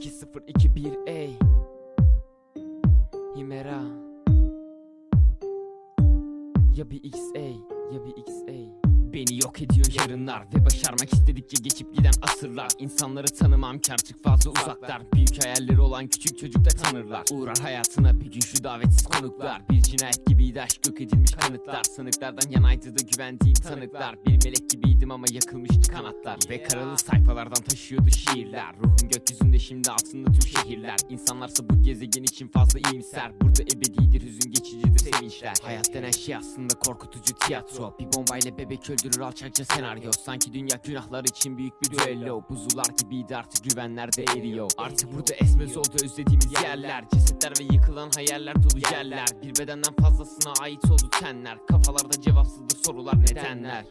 021 ey. Himera. Ya bir X ey. Ya bir X ey. Beni yok ediyor yarınlar ve başarmak istedikçe geçip giden asırlar. İnsanları tanımam kar çık fazla uzaklar Büyük hayalleri olan küçük çocuk da tanırlar. Uğrar hayatına bir gün şu davetsiz konuklar. Bir cinayet gibiydi aşk yok edilmiş kanıtlar. Sanıklardan yanaydı da güvendiğim tanıklar. Bir melek gibiydim ama yakılmıştı kanatlar. Ve karalı sayfalardan taşıyordu şiirler. Ruhum gökyüzünde şimdi altında tüm şehirler. İnsanlarsa bu gezegen için fazla iyimser. Burada ebedidir hüzün geçicidir sevinçler. Hayat denen şey aslında korkutucu tiyatro. Bir bombayla bebek öldürür alçakça senaryo. Sanki dünya günahlar için büyük bir düello. Buzullar gibiydi artık güvenler de eriyor Artık burada esmez oldu özlediğimiz yerler. Cesetler ve yıkılan hayaller dolu yerler. Bir bedenden fazlasına ait oldu tenler Kafalarda cevapsızdır sorular nedenler.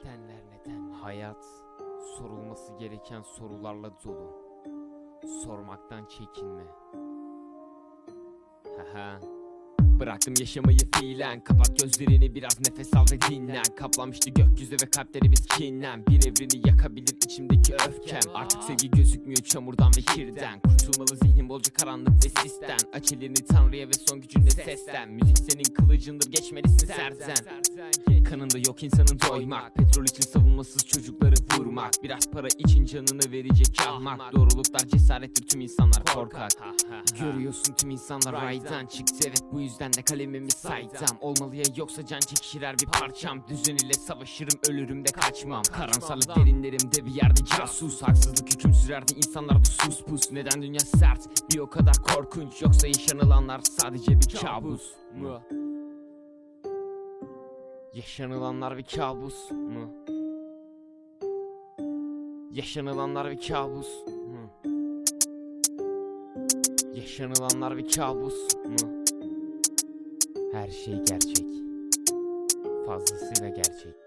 Hayat sorulması gereken sorularla dolu. Sormaktan çekinme. Haha Bıraktım yaşamayı fiilen. Kapat gözlerini biraz nefes al ve dinlen. Kaplanmıştı gökyüzü ve kalplerimiz kinlen. Bir evreni yakabilir içimdeki öfkem. Artık sevgi gözükmüyor çamurdan ve kirden. Kurtulmalı zihnim bolca karanlık ve sisten. Aç elini tanrıya ve son gücünle seslen Müzik senin kılıcındır geçmelisin serzen. Kanında yok insanın doymak. Petrol için savunmasız çocukları vurmak. Biraz para için canını verecek ahmak. Doğruluklar cesarettir tüm insanlar korkak. Görüyorsun tüm insanlar raydan çıktı. Evet bu yüzden de kalemimi saydam Olmalı ya yoksa can çekişirer bir parçam. Düzen ile savaşırım ölürüm de kaçmam. Karamsarlık derinlerimde bir yerde casus. Haksızlık hüküm sürerdi insanlar da sus pus. Neden dünya sert? Bir o kadar korkunç. Yoksa yaşanılanlar sadece bir kabus mu? Yaşanılanlar bir kabus mu? Yaşanılanlar bir kabus mu? Yaşanılanlar bir kabus mu? Her şey gerçek. Fazlasıyla gerçek.